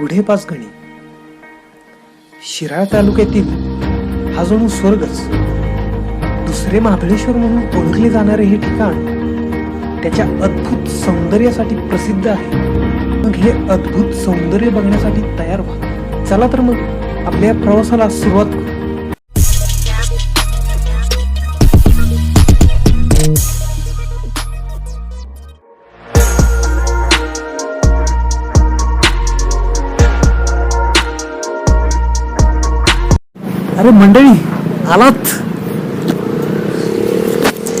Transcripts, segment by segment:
गुढे पाचगणी शिराळ तालुक्यातील हा जणू स्वर्गच. दुसरे महाबळेश्वर म्हणून ओळखले जाणारे हे ठिकाण त्याच्या अद्भुत सौंदर्यासाठी प्रसिद्ध आहे. मग हे अद्भुत सौंदर्य बघण्यासाठी तयार व्हा. चला तर मग आपल्या प्रवासाला सुरुवात अरे मंडळी आलात?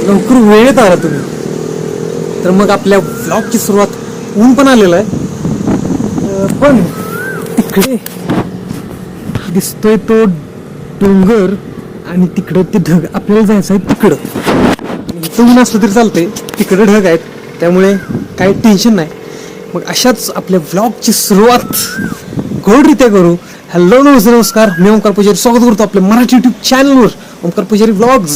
लवकर वेळेत आला तुम्ही. तर मग आपल्या ब्लॉगची सुरुवात ऊन पण आलेलं आहे. पण तिकडे दिसतोय तो डोंगर आणि तिकडं ते ढग. आपल्याला जायचं आहे तिकडं. इथं ऊन असलं तरी चालतंय. तिकडं ढग आहेत. त्यामुळे काही टेन्शन नाही. मग अशाच आपल्या ब्लॉगची सुरुवात गोडरित्या करू. हॅलो नमस्ते नमस्कार. मी ओंकार पुजारी. स्वागत करतो आपल्या मराठी युट्यूब चॅनलवर ओंकार पुजारी व्लॉग्स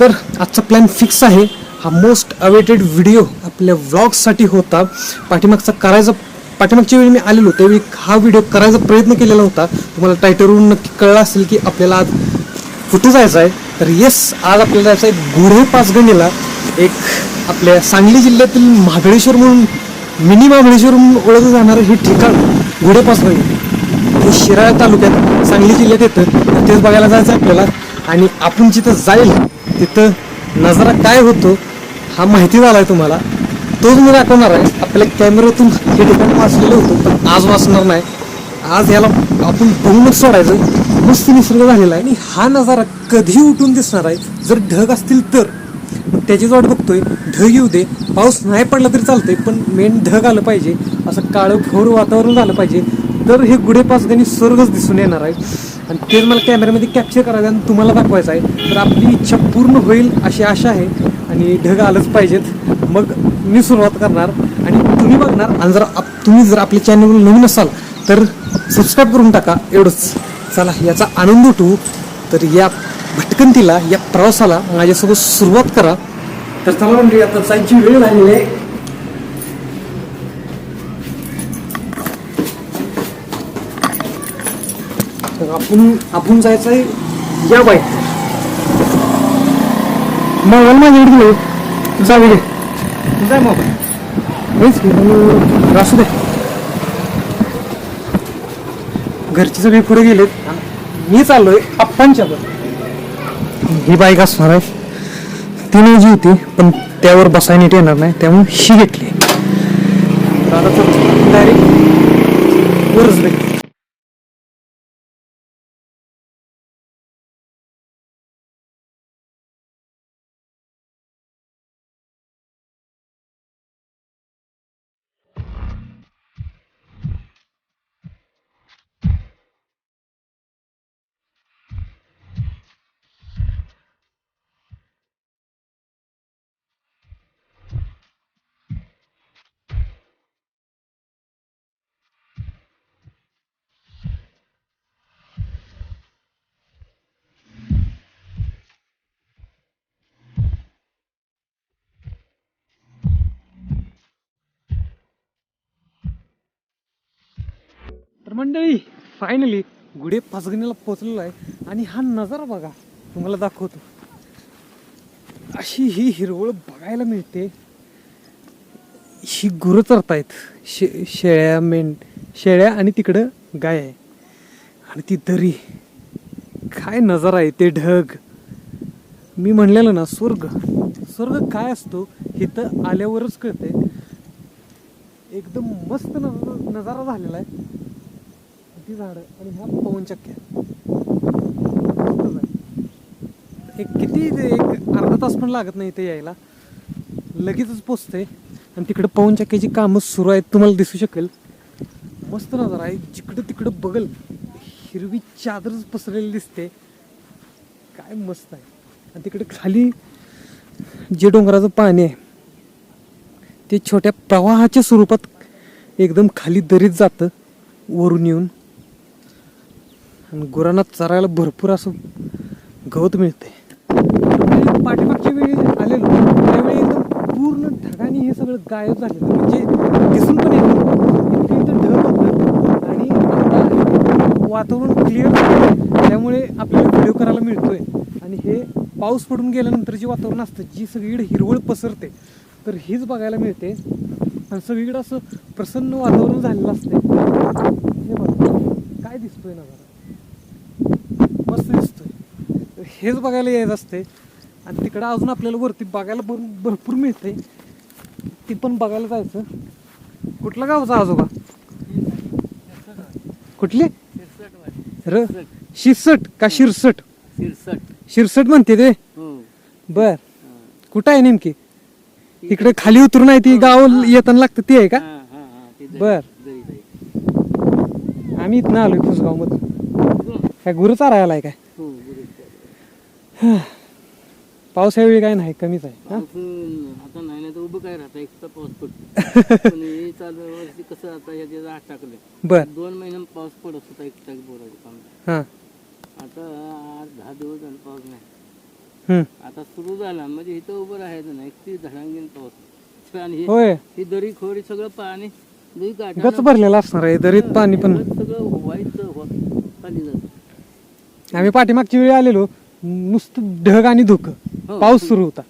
तर आजचा प्लॅन फिक्स आहे. हा मोस्ट अवेटेड व्हिडिओ आपल्या व्लॉग्ससाठी होता. पाठीमागचा करायचा पाठीमागच्या वेळी मी आलेलो त्यावेळी हा व्हिडिओ करायचा प्रयत्न केलेला होता. तुम्हाला टायटलवरून नक्की कळलं असेल की आपल्याला आज कुठे जायचं आहे. तर येस आज आपल्याला जायचं आहे गुढे पाचगणीला. एक आपल्या सांगली जिल्ह्यातील महाबळेश्वर म्हणून मिनी महाबळेश्वर म्हणून ओळखलं जाणारं हे ठिकाण. गुढे पाचगणी हे शिराळा तालुक्यात सांगली जिल्ह्यात येतं तेच बघायला जायचं आपल्याला. आणि आपण जिथं जाईल तिथं नजारा काय होतो हा माहिती झाला आहे तुम्हाला. तोच मी दाखवणार आहे. आपल्या कॅमेऱ्यातून हे ठिकाण वाचलेलं होतं पण आज वाचणार नाही. आज याला आपण बघूनच सोडायचं. मस्त निसर्ग झालेला आहे. आणि हा नजारा कधी उठून दिसणार आहे. जर ढग असतील तर. त्याचीच वाट बघतोय ढग येऊ दे. पाऊस नाही पडला तरी चालतंय पण मेन ढग आलं पाहिजे. असं काळं खोर वातावरण झालं पाहिजे. तर हे गुढे पाचगणी स्वर्गच दिसून येणार आहे आणि तेच मला कॅमेऱ्यामध्ये कॅप्चर करायचं आणि तुम्हाला दाखवायचं आहे. तर आपली इच्छा पूर्ण होईल अशी आशा आहे. आणि ढग आलंच पाहिजेत. मग मी सुरुवात करणार. आणि तुम्ही बघणार आणि जर आप- तुम्ही जर आपल्या चॅनलवर नवीन असाल तर सबस्क्राईब करून टाका. एवढंच. चला याचा आनंद उठवू. तर या भटकंतीला या प्रवासाला माझ्यासोबत सुरुवात करा. तर चला म्हणजे आता जायची वेळ झालेली आहे. तर आपण आपण जायचं आहे या बाईक. मोबाईल माझ्याकडे घेऊ जाऊ. दे जाय मोबाईल हेच असू दे. घरचे सगळे पुढे गेलेत. मी चाललोय आप्पांच्या ही बाईक असणार आहे. ती नवजी होती पण त्यावर बसायनीट येणार नाही त्यामुळे ही घेतली तर आता डायरेक्ट वरच भेट तर मंडळी फायनली गुढे पाचगणीला पोचलेलो आहे आणि हा नजारा बघा तुम्हाला दाखवतो. अशी ही हिरवळ बघायला मिळते. ही गुरं चरतायत शे शेळ्या मेंढ शेळ्या आणि तिकडं गाय आहे. आणि ती दरी काय नजारा आहे ते ढग. मी म्हणलेलं ना स्वर्ग. स्वर्ग काय असतो हे तर आल्यावरच कळतंय. एकदम मस्त नजारा झालेला आहे. ती झाडं आणि ह्या पवनचक्क्या हे एक किती एक अर्धा तास पण लागत नाही इथे यायला. लगेचच पोचते. आणि तिकडे पवनचक्क्याची कामं सुरू आहेत तुम्हाला दिसू शकेल. मस्त नजारा आहे. जिकडं तिकडं बघल हिरवी चादरच पसरलेली दिसते. काय मस्त आहे. आणि तिकडे खाली जे डोंगराचं पाणी आहे ते छोट्या प्रवाहाच्या स्वरूपात एकदम खाली दरीत जातं वरून येऊन. आणि गुरांना चरायला भरपूर असं गवत मिळते. पाठीमागच्या वेळी आलेलो त्यावेळी एकदम पूर्ण ढगाने हे सगळं गायब झालेलं म्हणजे दिसून पण येत इथं ढग होतं. वातावरण क्लिअर त्यामुळे आपल्याला व्हिडिओ करायला मिळतोय. आणि हे पाऊस पडून गेल्यानंतर जे वातावरण असतं जी सगळीकडे हिरवळ पसरते तर हीच बघायला मिळते. आणि सगळीकडे असं प्रसन्न वातावरण झालेलं असते हे बघा. काय दिसतोय ना जरा मस्त दिसतोय तर हेच बघायला यायचं असते आणि तिकडं अजून आपल्याला वरती बघायला भर भरपूर मिळते ती पण बघायला जायचं. कुठलं गावचा आजोबा? कुठली? र शिरसट का शिरसट? शिरसट शिरसट म्हणते ते. बर. कुठं आहे नेमकी? इकडे खाली उतरून आहे ती गाव येताना लागतं ती आहे का? बर. आम्ही इथनं आलोय खुसगाव मधून काय गुरु चारायला आहे काय? पाऊस यावेळी काय नाही कमीच आहे आता नाही नाही तर उभं काय राहता? एक तर पाऊस पडतो. पण हे चालू वर्षी कसं आता ह्या त्याचं आठ टाकलं. बर. दोन महिने पाऊस पडत होता एक टाक बोराचं काम. हा. आता आठ दहा दिवस झाले पाऊस नाही. आता सुरू झाला म्हणजे इथं उभं राहायचं नाही ती धडांगीन पाऊस. आणि हे- ही दरी खोरी सगळं पाणी गच भरलेला असणार आहे दरीत पाणी पण. सगळं व्हायचं खाली जात आम्ही पाठीमागची वेळी आलेलो नुसतं ढग आणि धुक. हो. पाऊस सुरू होता.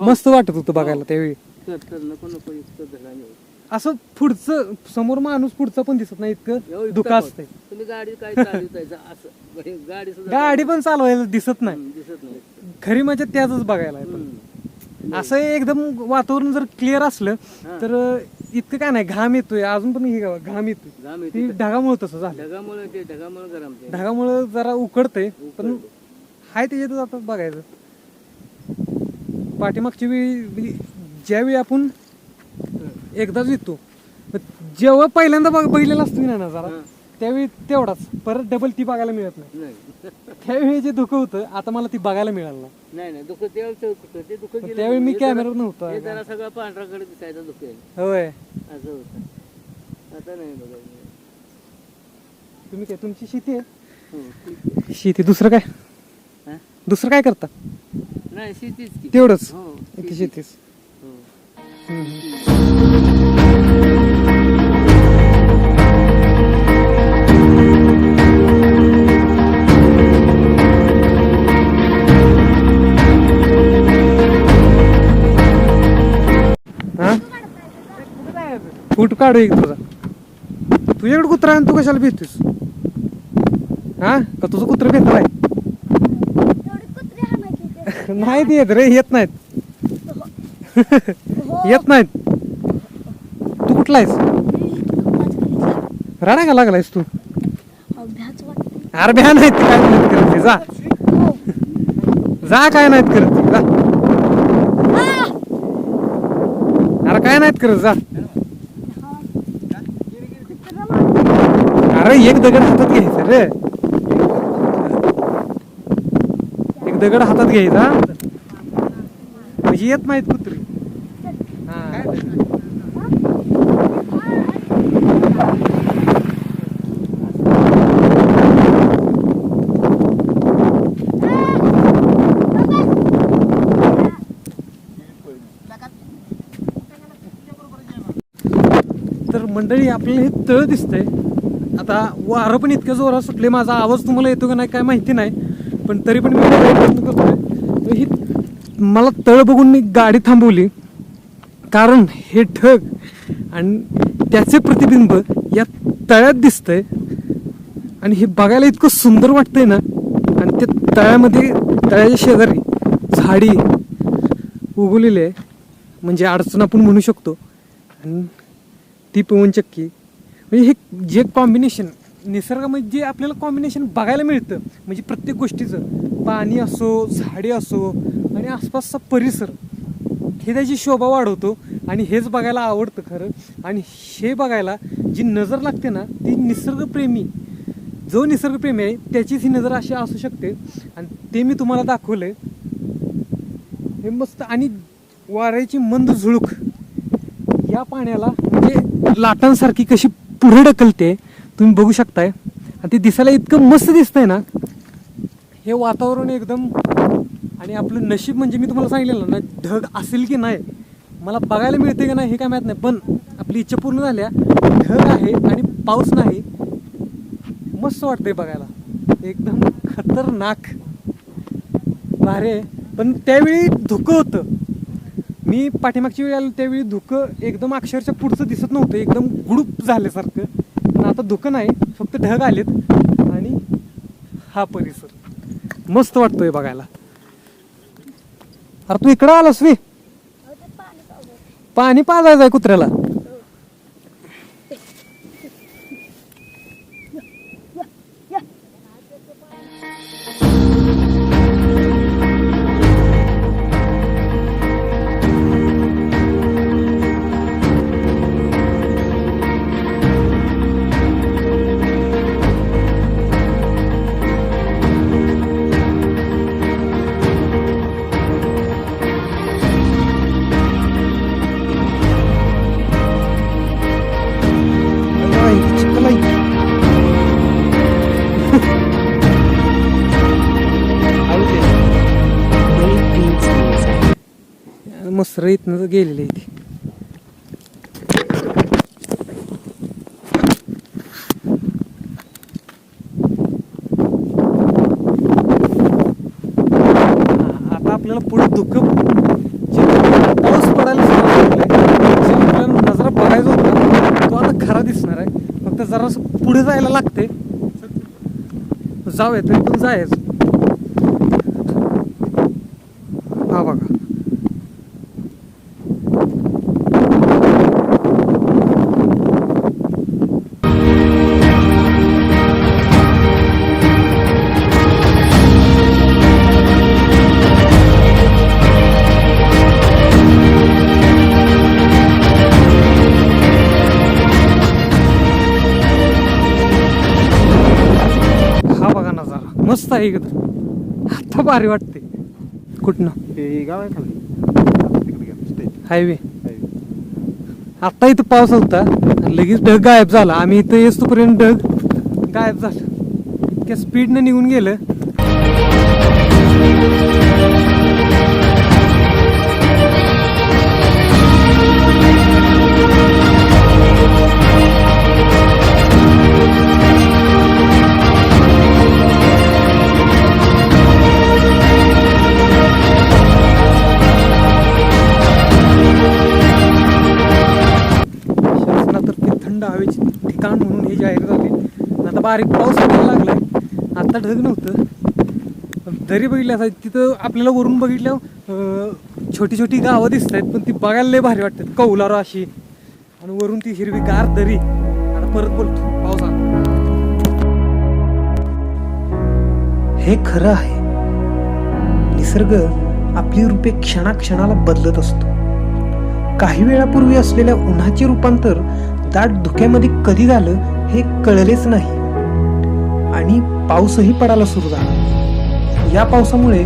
मस्त वाटत होतं बघायला त्यावेळी. धडांगी होत. असं पुढचं समोर माणूस पुढचा पण दिसत नाही इतकं धुका तुम्ही गाडी पण चालवायला दिसत नाही. खरी मजा त्याच बघायला. असं एकदम वातावरण जर क्लिअर असलं हा. तर इतकं काय नाही घाम येतोय. अजून पण हे घाम येतोय. घाम ती येते ढगामुळे तसं झालं. ढगामुळे ढगामुळे जरा उकडतंय पण उकडतंय. हाय त्याच्यातच आता बघायचं. पाठीमागची वेळी म्हणजे ज्यावेळी आपण एकदाच येतो पण जेव्हा पहिल्यांदा बघ बघितलेला असतो की ना जरा. त्यावेळी तेवढाच. परत डबल ती बघायला मिळत नाही. त्यावेळी जे धुकं होतं आता मला ती बघायला मिळालं नाही. नाही नाही दुःख त्यावेळेस ते दुःख गेलं त्यावेळी मी हे जरा- नव्हतो हे जरा सगळं पांढराकडे दिसायचं दुःख आहे होय. असं होतं. आता नाही बघायला तुम्ही काय तुमची शेती आहे? हो, आहे. शेती दुसरं काय? दुसरं काय करता? नाही शेतीच की. तेवढंच? हो शेती. शेतीच. हो. हम्म. हा? फूट काढू एक तुझा? तुझ्याकडे कुत्रा आहे आणि तू कशाला भेटतोस हा? का तुझं कुत्र भेटलाय नाही येत रे येत नाहीत. येत नाहीत. तू कुठला आहेस? राडा का लागलायस तू? अरे भ्या नाहीत ते काय नाहीत करत ते, जा. जा काय नाहीत करत ते, जा. अरे काय नाहीत करत जा. अरे एक दगड हातात घ्यायचं रे एक दगड हातात घ्यायचा. म्हणजे येत नाहीत कुत्री. हा. तर मंडळी आपल्याला हे तळ दिसतंय. आता वारं पण इतक्या जोरात सुटले माझा आवाज तुम्हाला येतो का नाही काय माहिती नाही. पण तरी पण मी प्रयत्न करतोय ही मला तळ बघून मी गाडी थांबवली. कारण हे ढग आणि त्याचे प्रतिबिंब या तळ्यात दिसतंय. आणि हे बघायला इतकं सुंदर वाटतंय ना. आणि त्या तळ्यामध्ये तळ्याच्या शेजारी झाडी उगवलेली आहे. म्हणजे अडचण आपण म्हणू शकतो. आणि ती पवनचक्की. म्हणजे हे जे कॉम्बिनेशन निसर्गामध्ये जे आपल्याला कॉम्बिनेशन बघायला मिळतं म्हणजे प्रत्येक गोष्टीचं पाणी असो झाडे असो आणि आसपासचा परिसर हे त्याची शोभा वाढवतो आणि हेच बघायला आवडतं खरं. आणि हे बघायला जी नजर लागते ना ती निसर्गप्रेमी जो निसर्गप्रेमी आहे त्याचीच ही नजर अशी असू शकते. आणि ते मी तुम्हाला दाखवलंय. हे मस्त आणि वाऱ्याची मंद झुळूक या पाण्याला म्हणजे लाटांसारखी कशी पुढे ढकलते तुम्ही बघू शकताय. आणि ते दिसायला इतकं मस्त दिसतंय ना. हे वातावरण एकदम आणि आपलं नशीब म्हणजे मी तुम्हाला सांगितलेलं ना ढग असेल की नाही मला बघायला मिळते का नाही हे काय माहीत नाही. पण आपली इच्छा पूर्ण झाल्या ढग आहे आणि पाऊस नाही. मस्त वाटतंय बघायला. एकदम खतरनाक. भारे पण त्यावेळी धुकं होतं. मी पाठीमागची वेळी आलो त्यावेळी धुकं एकदम अक्षरशः पुढचं दिसत नव्हतं. एकदम गुडूप झाल्यासारखं. आता धुकं नाही फक्त ढग आलेत आणि हा परिसर. मस्त वाटतोय बघायला. अरे तू इकडं आलास वी पाणी पाजायचं आहे कुत्र्याला. मसर इथनं गेलेली आहे ती आता आपल्याला पुढे दुःख पाऊस पडायला सुरुवात नजरा बघायचा होता तो आता खरा दिसणार आहे. फक्त जरा पुढे जायला लागते जाऊया तरी पण जायचं. मस्त आहे एकदम आता भारी वाटते कुठनं? ते गाव आहे खाली हायवे. आता इथं पाऊस होता आणि लगेच ढग गायब झाला. आम्ही इथं येतोपर्यंत ढग गायब झालं. इतक्या स्पीडनं निघून गेलं. बारीक पाऊस पडायला लागलाय. आता ढग नव्हतं. दरी तरी बघितलं असं तिथं आपल्याला वरून बघितलं छोटी छोटी गावं दिसत आहेत पण ती बघायला लय भारी वाटतात. कौलारो अशी. आणि वरून ती हिरवी गार दरी. आता परत बोलतो. पावसात हे खरं आहे. निसर्ग आपली रूपे क्षणाक्षणाला बदलत असतो. काही वेळापूर्वी असलेल्या उन्हाचे रूपांतर दाट धुक्यामध्ये कधी झालं हे कळलेच नाही. आणि पाऊसही पडायला सुरू झाला. या पावसामुळे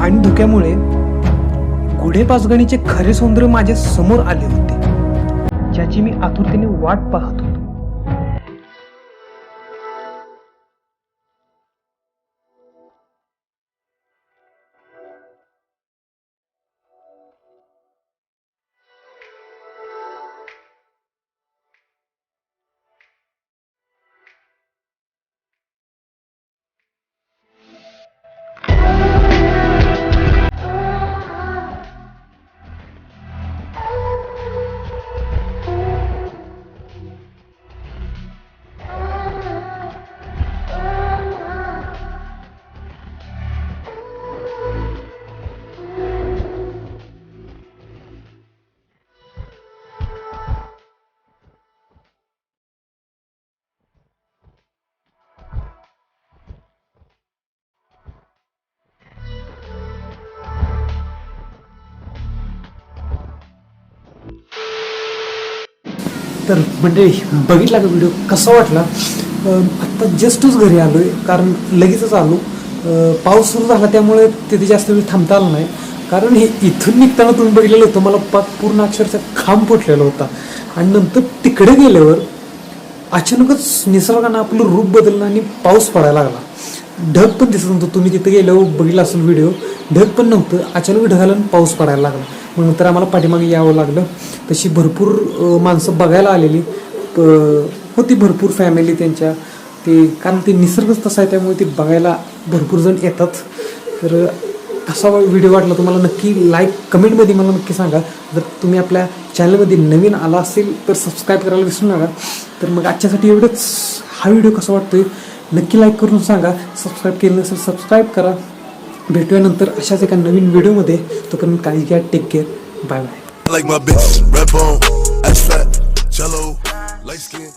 आणि धुक्यामुळे गुढे पाचगणीचे खरे सौंदर्य माझ्यासमोर आले होते. ज्याची मी आतुरतेने वाट पाहतो तर मंडळी बघितला का व्हिडिओ? कसा वाटला? आत्ता जस्टच घरी आलो आहे कारण लगेचच आलो. पाऊस सुरू झाला त्यामुळे तिथे जास्त वेळ थांबता आला नाही. कारण हे इथून निघताना तुम्ही बघितलेलं होतं मला पाक पूर्ण अक्षरशः खांब फुटलेला होता. आणि नंतर तिकडे गेल्यावर अचानकच निसर्गानं आपलं रूप बदललं आणि पाऊस पडायला लागला. ढग पण दिसत नव्हतं. तुम्ही तिथे गेल्यावर बघितला असेल व्हिडिओ ढग पण नव्हतं. अचानक ढगाला पाऊस पडायला लागला. मग नंतर आम्हाला पाठीमागे यावं लागलं. तशी भरपूर माणसं बघायला आलेली. प- होती भरपूर फॅमिली त्यांच्या. ते कारण ते निसर्गच तसा आहे त्यामुळे ते बघायला भरपूर जण येतात. तर असा व्हिडिओ वाटला तुम्हाला. नक्की लाईक कमेंटमध्ये मला नक्की सांगा. जर तुम्ही आपल्या चॅनलमध्ये नवीन आला असेल तर सबस्क्राईब करायला विसरू नका. तर मग आजच्यासाठी एवढंच. हा व्हिडिओ कसा वाटतोय? नक्की लाईक करून सांगा. सबस्क्राईब केलं नसेल सबस्क्राईब करा. भेटूया नंतर अशाच एका नवीन व्हिडिओमध्ये. तोपर्यंत काळजी घ्या. Take care bye bye like my bitch, red bone, ass fat, jello, light skin.